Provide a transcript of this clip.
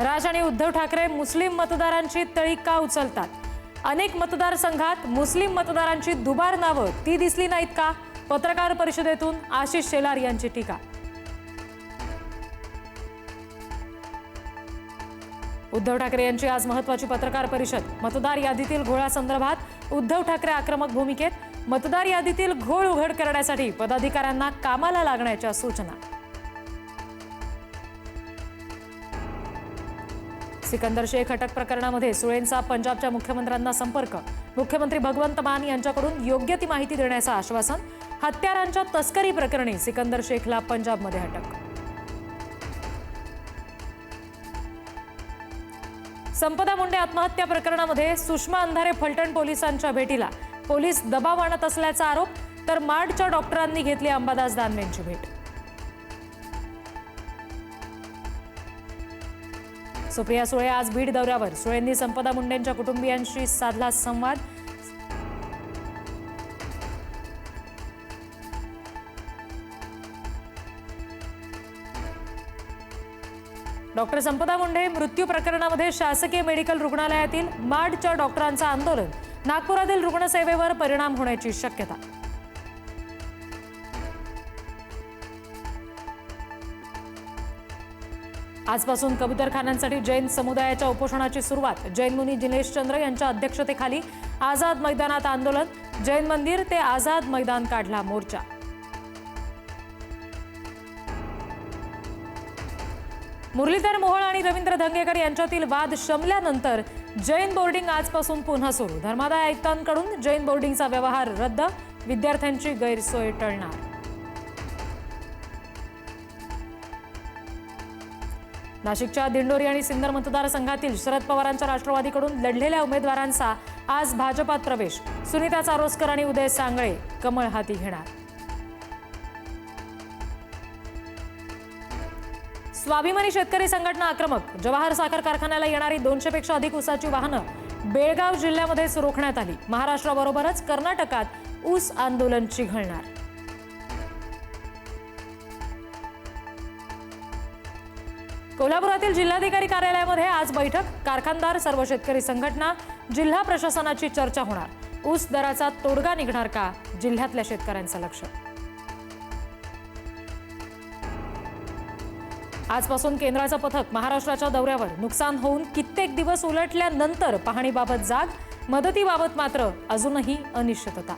राज आणि उद्धव ठाकरे मुस्लिम मतदारांची तळी का उचलतात? अनेक मतदारसंघात मुस्लिम मतदारांची दुबार नावं ती दिसली नाहीत का? पत्रकार परिषदेतून आशिष शेलार यांची टीका. उद्धव ठाकरे यांची आज महत्वाची पत्रकार परिषद. मतदार यादीतील घोळासंदर्भात उद्धव ठाकरे आक्रमक भूमिकेत मतदार यादीतील घोळ उघड करण्यासाठी पदाधिकाऱ्यांना कामाला लागण्याच्या सूचना. सिकंदर शेख अटक प्रकरणामध्ये सुळेंचा पंजाबच्या मुख्यमंत्र्यांना संपर्क. मुख्यमंत्री भगवंत मान यांच्याकडून योग्य ती माहिती देण्याचं आश्वासन. हत्यारांच्या तस्करी प्रकरणी सिकंदर शेखला पंजाबमध्ये अटक. संपदा मुंडे आत्महत्या प्रकरणामध्ये सुषमा अंधारे फलटण पोलिसांच्या भेटीला. पोलीस दबाव आणत असल्याचा आरोप तर मार्डच्या डॉक्टरांनी घेतली अंबादास दानवेंची भेट. सुप्रिया सुळे आज बीड दौऱ्यावर. सुळेंनी संपदा मुंडेंच्या कुटुंबियांशी साधला संवाद. डॉक्टर संपदा मुंडे मृत्यू प्रकरणामध्ये शासकीय मेडिकल रुग्णालयातील माडच्या डॉक्टरांचं आंदोलन. नागपुरातील रुग्णसेवेवर परिणाम होण्याची शक्यता. आजपासून कबुतरखानांसाठी जैन समुदायाच्या उपोषणाची सुरुवात. जैन मुनी जिनेश चंद्र यांच्या अध्यक्षतेखाली आझाद मैदानात आंदोलन. जैन मंदिर ते आझाद मैदान काढला मोर्चा. मुरलीधर मोहोळ आणि रवींद्र धंगेकर यांच्यातील वाद शमल्यानंतर जैन बोर्डिंग आजपासून पुन्हा सुरू. धर्मादाय आयुक्तांकडून जैन बोर्डिंगचा व्यवहार रद्द. विद्यार्थ्यांची गैरसोय टळणार. नाशिकच्या दिंडोरी आणि सिन्नर मतदारसंघातील शरद पवारांच्या राष्ट्रवादीकडून लढलेल्या उमेदवारांचा आज भाजपात प्रवेश. सुनीता चारोस्कर आणि उदय सांगळे कमळ हाती घेणार. स्वाभिमानी शेतकरी संघटना आक्रमक. जवाहर साखर कारखान्याला येणारी दोनशे पेक्षा अधिक ऊसाची वाहनं बेळगाव जिल्ह्यामध्ये रोखण्यात आली. महाराष्ट्राबरोबरच कर्नाटकात ऊस आंदोलन चिघळणार कोल्हापुरातील जिल्हाधिकारी कार्यालयामध्ये आज बैठक. कारखानदार सर्व शेतकरी संघटना जिल्हा प्रशासनाची चर्चा होणार. ऊस दराचा तोडगा निघणार का? जिल्ह्यातल्या शेतकऱ्यांचं लक्ष. आजपासून केंद्राचं पथक महाराष्ट्राच्या दौऱ्यावर. नुकसान होऊन कित्येक दिवस उलटल्यानंतर पाहणीबाबत जाग मदतीबाबत मात्र अजूनही अनिश्चितता.